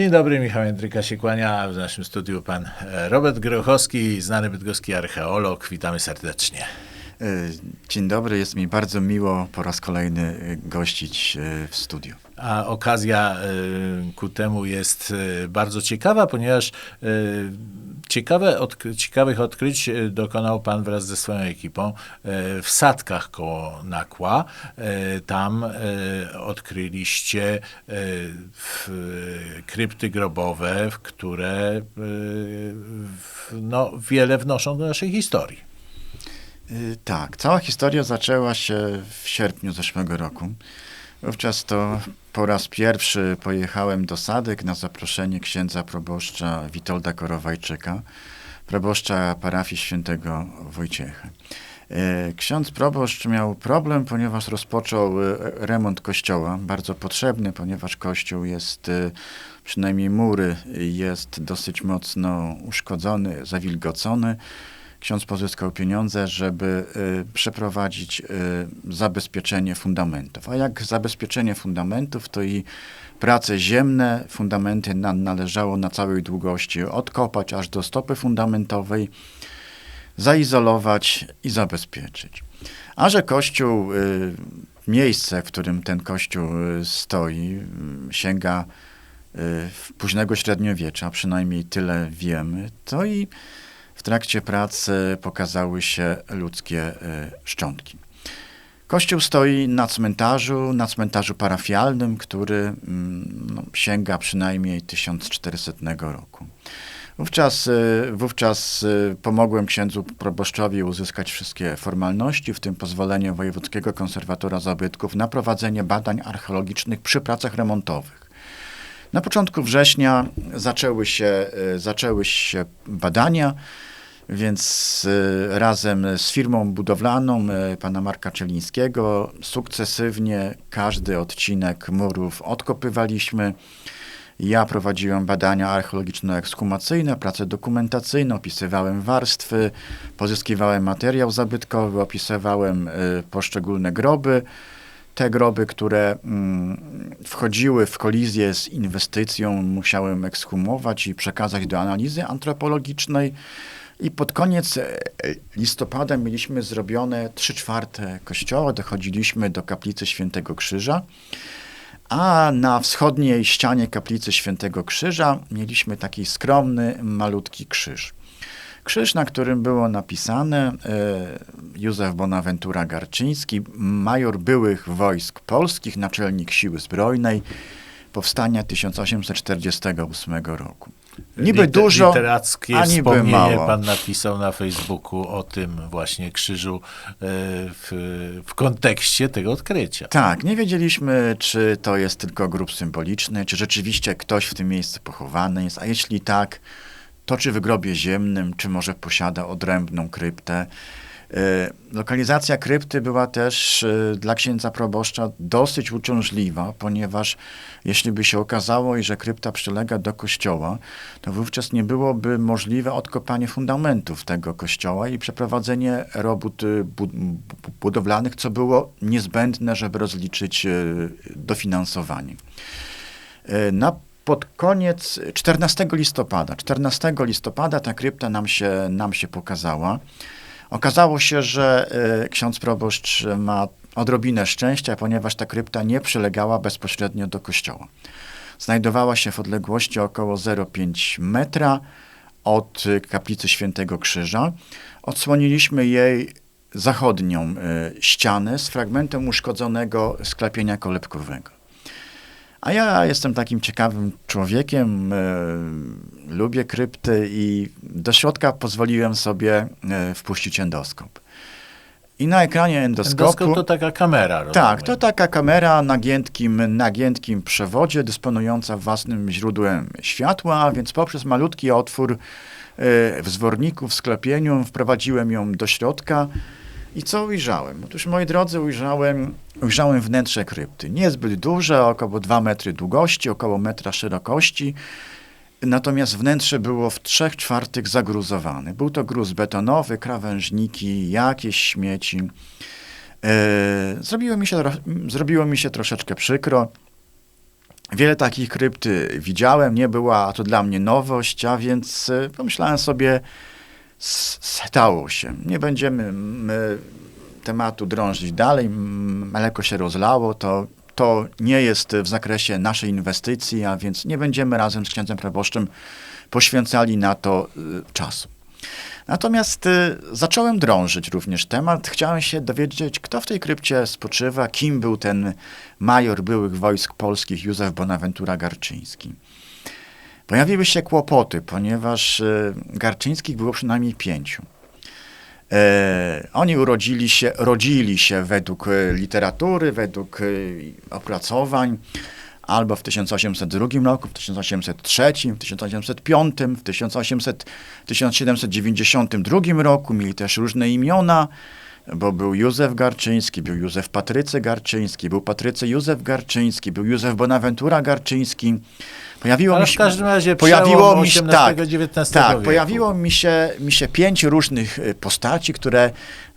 Dzień dobry, Michał Jędryka się kłania. W naszym studiu pan e, Robert Grochowski, znany bydgoski archeolog. Witamy serdecznie. E, Dzień dobry, jest mi bardzo miło po raz kolejny e, gościć w studiu. A okazja ku temu jest bardzo ciekawa, ponieważ ciekawe ciekawych odkryć e, dokonał pan wraz ze swoją ekipą e, w Sadkach koło Nakła. E, Tam odkryliście krypty grobowe, w które no, wiele wnoszą do naszej historii. Tak, cała historia zaczęła się w sierpniu zeszłego roku. Wówczas to po raz pierwszy pojechałem do Sadek na zaproszenie księdza proboszcza Witolda Korowajczyka, proboszcza parafii świętego Wojciecha. E, Ksiądz proboszcz miał problem, ponieważ rozpoczął e, remont kościoła, bardzo potrzebny, ponieważ kościół jest, e, przynajmniej mury, jest dosyć mocno uszkodzony, zawilgocony. Ksiądz pozyskał pieniądze, żeby y, przeprowadzić y, zabezpieczenie fundamentów. A jak zabezpieczenie fundamentów, to i prace ziemne, fundamenty na, należało na całej długości odkopać aż do stopy fundamentowej, zaizolować i zabezpieczyć. A że kościół, y, miejsce, w którym ten kościół stoi, sięga późnego średniowiecza, przynajmniej tyle wiemy, to i w trakcie pracy pokazały się ludzkie y, szczątki. Kościół stoi na cmentarzu, na cmentarzu parafialnym, który mm, no, sięga przynajmniej 1400 roku. Wówczas, y, wówczas y, pomogłem księdzu proboszczowi uzyskać wszystkie formalności, w tym pozwolenie Wojewódzkiego Konserwatora Zabytków na prowadzenie badań archeologicznych przy pracach remontowych. Na początku września zaczęły się, y, zaczęły się badania, więc y, razem z firmą budowlaną y, pana Marka Czelińskiego sukcesywnie każdy odcinek murów odkopywaliśmy. Ja prowadziłem badania archeologiczno-ekshumacyjne, prace dokumentacyjne, opisywałem warstwy, pozyskiwałem materiał zabytkowy, opisywałem poszczególne groby. Te groby, które mm, wchodziły w kolizję z inwestycją, musiałem ekshumować i przekazać do analizy antropologicznej. I pod koniec e, listopada mieliśmy zrobione 3 czwarte kościoła, dochodziliśmy do kaplicy Świętego Krzyża, a na wschodniej ścianie kaplicy Świętego Krzyża mieliśmy taki skromny, malutki krzyż. Krzyż, na którym było napisane e, Józef Bonaventura Garczyński, major byłych wojsk polskich, naczelnik siły zbrojnej, powstania 1848 roku. Niby Liter- dużo, Literackie a niby mało. pan napisał na Facebooku o tym właśnie krzyżu e, w, w kontekście tego odkrycia. Tak, nie wiedzieliśmy, czy to jest tylko grób symboliczny, czy rzeczywiście ktoś w tym miejscu pochowany jest, a jeśli tak, to czy w grobie ziemnym, czy może posiada odrębną kryptę. E, Lokalizacja krypty była też e, dla księdza proboszcza dosyć uciążliwa, ponieważ jeśli by się okazało, że krypta przylega do kościoła, to wówczas nie byłoby możliwe odkopanie fundamentów tego kościoła i przeprowadzenie robót bu- budowlanych, co było niezbędne, żeby rozliczyć dofinansowanie. Na pod koniec 14 listopada, 14 listopada ta krypta nam się, nam się pokazała. Okazało się, że y, ksiądz proboszcz ma odrobinę szczęścia, ponieważ ta krypta nie przylegała bezpośrednio do kościoła. Znajdowała się w odległości około 0,5 metra od y, kaplicy Świętego Krzyża. Odsłoniliśmy jej zachodnią y, ścianę z fragmentem uszkodzonego sklepienia kolebkowego. A ja jestem takim ciekawym człowiekiem, e, lubię krypty i do środka pozwoliłem sobie e, wpuścić endoskop. I na ekranie endoskopu... Endoskop to taka kamera. Tak, rozumiem. to taka kamera na giętkim, na giętkim przewodzie, dysponująca własnym źródłem światła, więc poprzez malutki otwór e, w zworniku, w sklepieniu wprowadziłem ją do środka. I co ujrzałem? Otóż, moi drodzy, ujrzałem, ujrzałem wnętrze krypty. Niezbyt duże, około 2 metry długości, około metra szerokości. Natomiast wnętrze było w trzech czwartych zagruzowane. Był to gruz betonowy, krawężniki, jakieś śmieci. E, zrobiło, mi się, zrobiło mi się troszeczkę przykro. Wiele takich krypt y, widziałem, nie była to dla mnie nowość, a więc y, pomyślałem sobie, stało się. Nie będziemy my, tematu drążyć dalej, mleko się rozlało, to, to nie jest w zakresie naszej inwestycji, a więc nie będziemy razem z księdzem proboszczem poświęcali na to y, czasu. Natomiast y, zacząłem drążyć również temat. Chciałem się dowiedzieć, kto w tej krypcie spoczywa, kim był ten major byłych wojsk polskich Józef Bonaventura Garczyński. Pojawiły się kłopoty, ponieważ y, Garczyńskich było przynajmniej pięciu. E, oni urodzili się, rodzili się według e, literatury, według e, opracowań, albo w 1802 roku, w 1803, w 1805, w 1800, 1792 roku. Mieli też różne imiona, bo był Józef Garczyński, był Józef Patrycy Garczyński, był Patrycy Józef Garczyński, był Józef Bonaventura Garczyński. Pojawiło Ale mi w się, każdym razie pojawiło mi się, tak, tak, wieku. pojawiło mi się, mi się pięć różnych y, postaci, które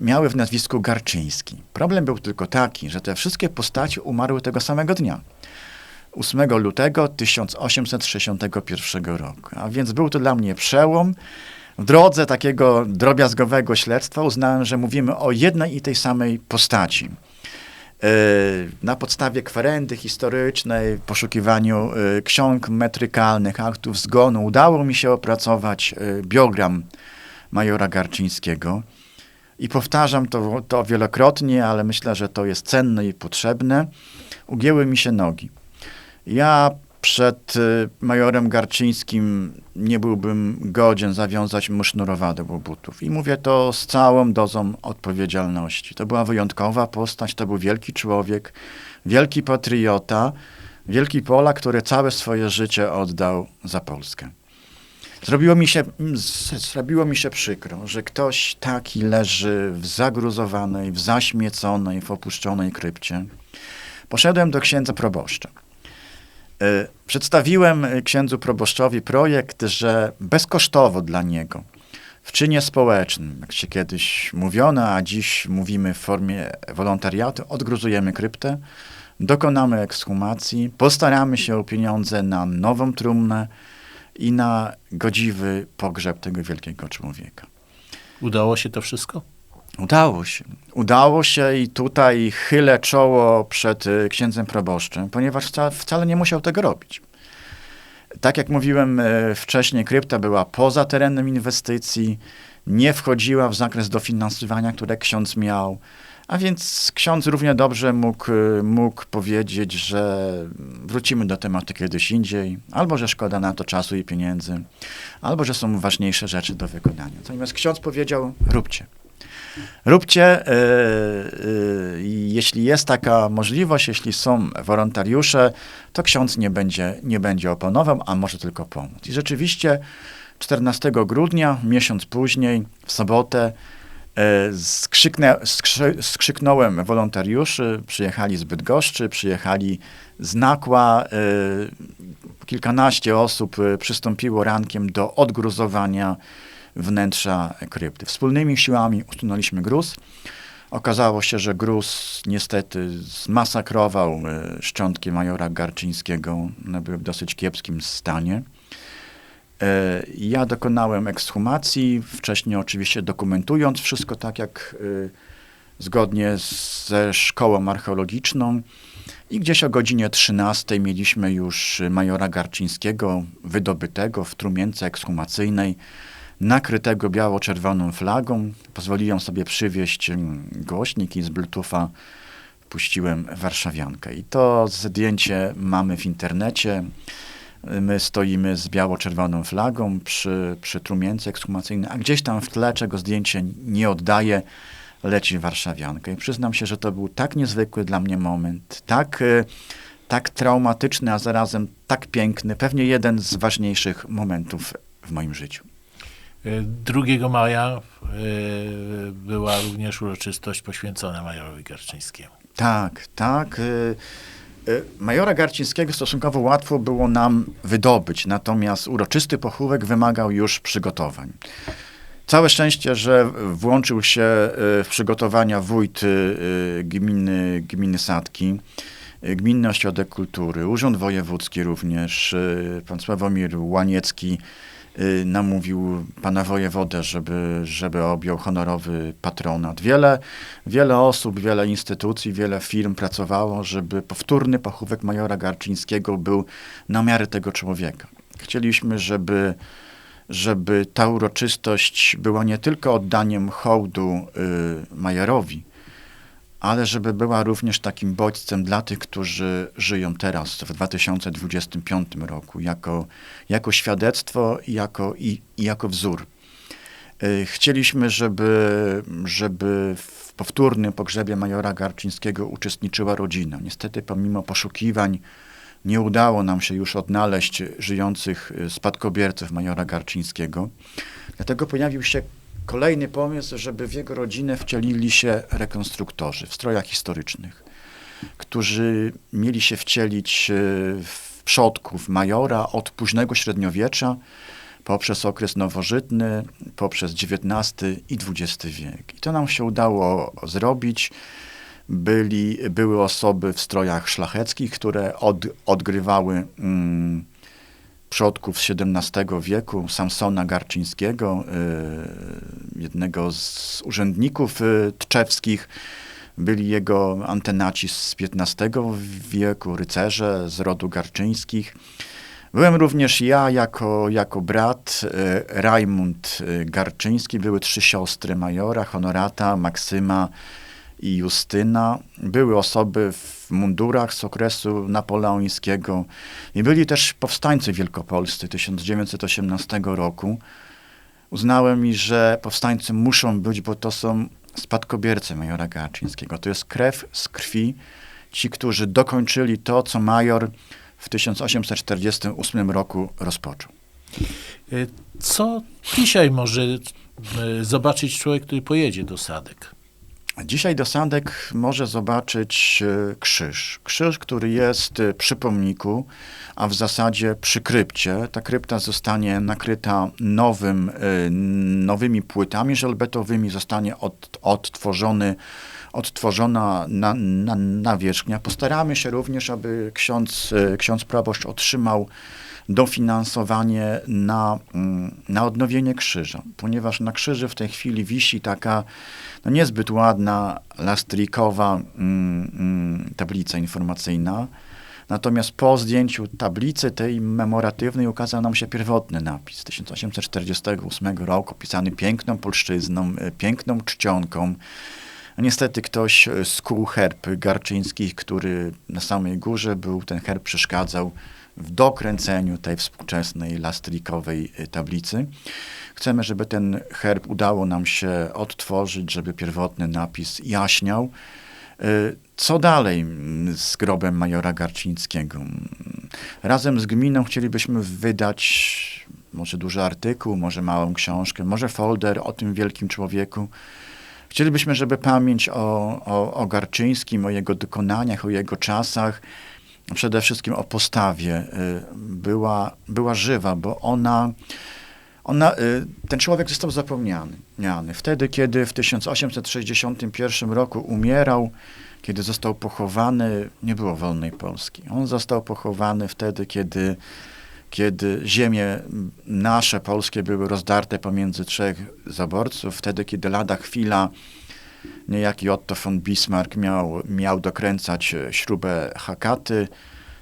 miały w nazwisku Garczyński. Problem był tylko taki, że te wszystkie postaci umarły tego samego dnia. 8 lutego 1861 roku. A więc był to dla mnie przełom. W drodze takiego drobiazgowego śledztwa uznałem, że mówimy o jednej i tej samej postaci. Yy, Na podstawie kwerendy historycznej, poszukiwaniu yy, ksiąg metrykalnych, aktów zgonu, udało mi się opracować yy, biogram majora Garczyńskiego. I powtarzam to, to wielokrotnie, ale myślę, że to jest cenne i potrzebne. Ugięły mi się nogi. Ja przed y, majorem Garczyńskim nie byłbym godzien zawiązać mu sznurowadeł do butów. I mówię to z całą dozą odpowiedzialności. To była wyjątkowa postać, to był wielki człowiek, wielki patriota, wielki Polak, który całe swoje życie oddał za Polskę. Zrobiło mi się, mm, zrobiło mi się przykro, że ktoś taki leży w zagruzowanej, w zaśmieconej, w opuszczonej krypcie. Poszedłem do księdza proboszcza. E, Przedstawiłem e, księdzu proboszczowi projekt, że bezkosztowo dla niego, w czynie społecznym, jak się kiedyś mówiono, a dziś mówimy w formie wolontariatu, odgruzujemy kryptę, dokonamy ekshumacji, postaramy się o pieniądze na nową trumnę i na godziwy pogrzeb tego wielkiego człowieka. Udało się to wszystko? Udało się. Udało się i tutaj chylę czoło przed y, księdzem proboszczem, ponieważ wca, wcale nie musiał tego robić. Tak jak mówiłem y, wcześniej, krypta była poza terenem inwestycji, nie wchodziła w zakres dofinansowania, które ksiądz miał, a więc ksiądz równie dobrze mógł, y, mógł powiedzieć, że wrócimy do tematu kiedyś indziej, albo że szkoda na to czasu i pieniędzy, albo że są ważniejsze rzeczy do wykonania. Natomiast ksiądz powiedział, róbcie. Róbcie, y, i jeśli jest taka możliwość, jeśli są wolontariusze, to ksiądz nie będzie, nie będzie oponował, a może tylko pomóc. I rzeczywiście 14 grudnia, miesiąc później, w sobotę, y, skrzyknę, skrzy, skrzyknąłem wolontariuszy, przyjechali z Bydgoszczy, przyjechali z Nakła, kilkanaście osób przystąpiło rankiem do odgruzowania wnętrza krypty. Wspólnymi siłami usunęliśmy gruz. Okazało się, że gruz niestety zmasakrował e, szczątki majora Garczyńskiego. One były w dosyć kiepskim stanie. E, Ja dokonałem ekshumacji, wcześniej oczywiście dokumentując wszystko tak jak e, zgodnie ze szkołą archeologiczną. I gdzieś o godzinie 13 mieliśmy już majora Garczyńskiego wydobytego w trumience ekshumacyjnej nakrytego biało-czerwoną flagą. Pozwoliłem sobie przywieźć mm, głośnik i z Bluetootha puściłem warszawiankę. I to zdjęcie mamy w internecie. My stoimy z biało-czerwoną flagą przy, przy trumience ekshumacyjnej, a gdzieś tam w tle, czego zdjęcie nie oddaje, leci warszawianka. I przyznam się, że to był tak niezwykły dla mnie moment, tak, y, tak traumatyczny, a zarazem tak piękny, pewnie jeden z ważniejszych momentów w moim życiu. Y, 2 maja y, była również uroczystość poświęcona majorowi Garczyńskiemu. Tak, tak. y, y, Majora Garcińskiego stosunkowo łatwo było nam wydobyć, natomiast uroczysty pochówek wymagał już przygotowań. Całe szczęście, że włączył się y, w przygotowania wójt y, gminy, gminy Sadki. y, Gminny Ośrodek Kultury, Urząd Wojewódzki również, y, pan Sławomir Łaniecki y, namówił pana wojewodę, żeby, żeby objął honorowy patronat. Wiele, wiele osób, wiele instytucji, wiele firm pracowało, żeby powtórny pochówek majora Garczyńskiego był na miarę tego człowieka. Chcieliśmy, żeby żeby ta uroczystość była nie tylko oddaniem hołdu y, majorowi, ale żeby była również takim bodźcem dla tych, którzy żyją teraz, w 2025 roku, jako, jako świadectwo jako, i, i jako wzór. Y, Chcieliśmy, żeby, żeby w powtórnym pogrzebie majora Garczyńskiego uczestniczyła rodzina. Niestety, pomimo poszukiwań, nie udało nam się już odnaleźć żyjących y, spadkobierców majora Garczyńskiego. Dlatego pojawił się kolejny pomysł, żeby w jego rodzinę wcielili się rekonstruktorzy w strojach historycznych, którzy mieli się wcielić y, w przodków majora od późnego średniowiecza poprzez okres nowożytny, poprzez XIX i XX wiek. I to nam się udało zrobić. Byli, były osoby w strojach szlacheckich, które od, odgrywały mm, przodków z XVII wieku, Samsona Garczyńskiego, y, jednego z urzędników y, tczewskich. Byli jego antenaci z XV wieku, rycerze z rodu Garczyńskich. Byłem również ja jako, jako brat, y, Rajmund Garczyński. Były trzy siostry majora, Honorata, Maksyma i Justyna. Były osoby w mundurach z okresu napoleońskiego i byli też powstańcy wielkopolscy 1918 roku. Uznałem, i że powstańcy muszą być, bo to są spadkobiercy majora Garczyńskiego. To jest krew z krwi. Ci, którzy dokończyli to, co major w 1848 roku rozpoczął. Y, Co dzisiaj może y, zobaczyć człowiek, który pojedzie do Sadek? Dzisiaj do Sadek może zobaczyć e, krzyż. Krzyż, który jest e, przy pomniku, a w zasadzie przy krypcie. Ta krypta zostanie nakryta nowym, e, nowymi płytami żelbetowymi, zostanie od, odtworzony, odtworzona na, na, nawierzchnia. Postaramy się również, aby ksiądz, ksiądz proboszcz otrzymał dofinansowanie na, mm, na odnowienie krzyża, ponieważ na krzyży w tej chwili wisi taka no niezbyt ładna, lastrikowa mm, mm, tablica informacyjna. Natomiast po zdjęciu tablicy tej memoratywnej ukazał nam się pierwotny napis 1848 roku, pisany piękną polszczyzną, e, piękną czcionką. Niestety ktoś skuł herb garczyńskich, który na samej górze był, ten herb przeszkadzał w dokręceniu tej współczesnej lastrikowej y, tablicy. Chcemy, żeby ten herb udało nam się odtworzyć, żeby pierwotny napis jaśniał. Y, Co dalej mm, z grobem majora Garczyńskiego? Mm, Razem z gminą chcielibyśmy wydać może duży artykuł, może małą książkę, może folder o tym wielkim człowieku. Chcielibyśmy, żeby pamięć o, o, o Garczyńskim, o jego dokonaniach, o jego czasach, przede wszystkim o postawie y, była, była żywa, bo ona, ona, y, ten człowiek został zapomniany. Wtedy, kiedy w 1861 roku umierał, kiedy został pochowany, nie było wolnej Polski. On został pochowany wtedy, kiedy, kiedy ziemie nasze, polskie, były rozdarte pomiędzy trzech zaborców, wtedy, kiedy lada chwila niejaki Otto von Bismarck miał, miał dokręcać e, śrubę Hakaty,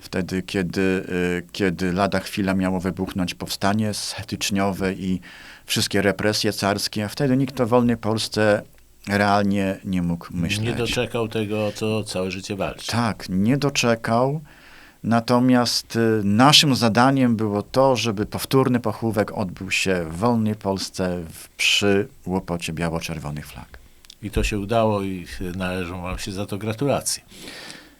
wtedy, kiedy, y, kiedy lada chwila miało wybuchnąć powstanie styczniowe i wszystkie represje carskie, a wtedy nikt o wolnej Polsce realnie nie mógł myśleć. Nie doczekał tego, co całe życie walczy. Tak, nie doczekał. Natomiast y, naszym zadaniem było to, żeby powtórny pochówek odbył się w wolnej Polsce przy łopocie biało-czerwonych flag. I to się udało i należą wam się za to gratulacje.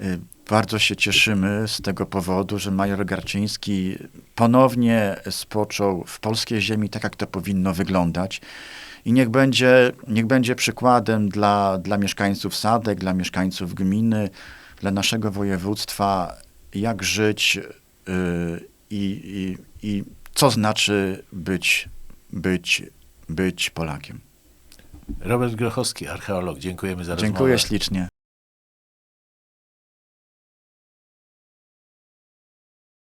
Y, Bardzo się cieszymy z tego powodu, że major Garczyński ponownie spoczął w polskiej ziemi tak, jak to powinno wyglądać. I niech będzie, niech będzie przykładem dla, dla mieszkańców Sadek, dla mieszkańców gminy, dla naszego województwa, jak żyć y, i, i, i co znaczy być, być, być Polakiem. Robert Grochowski, archeolog. Dziękujemy za Dziękuję rozmowę. ślicznie.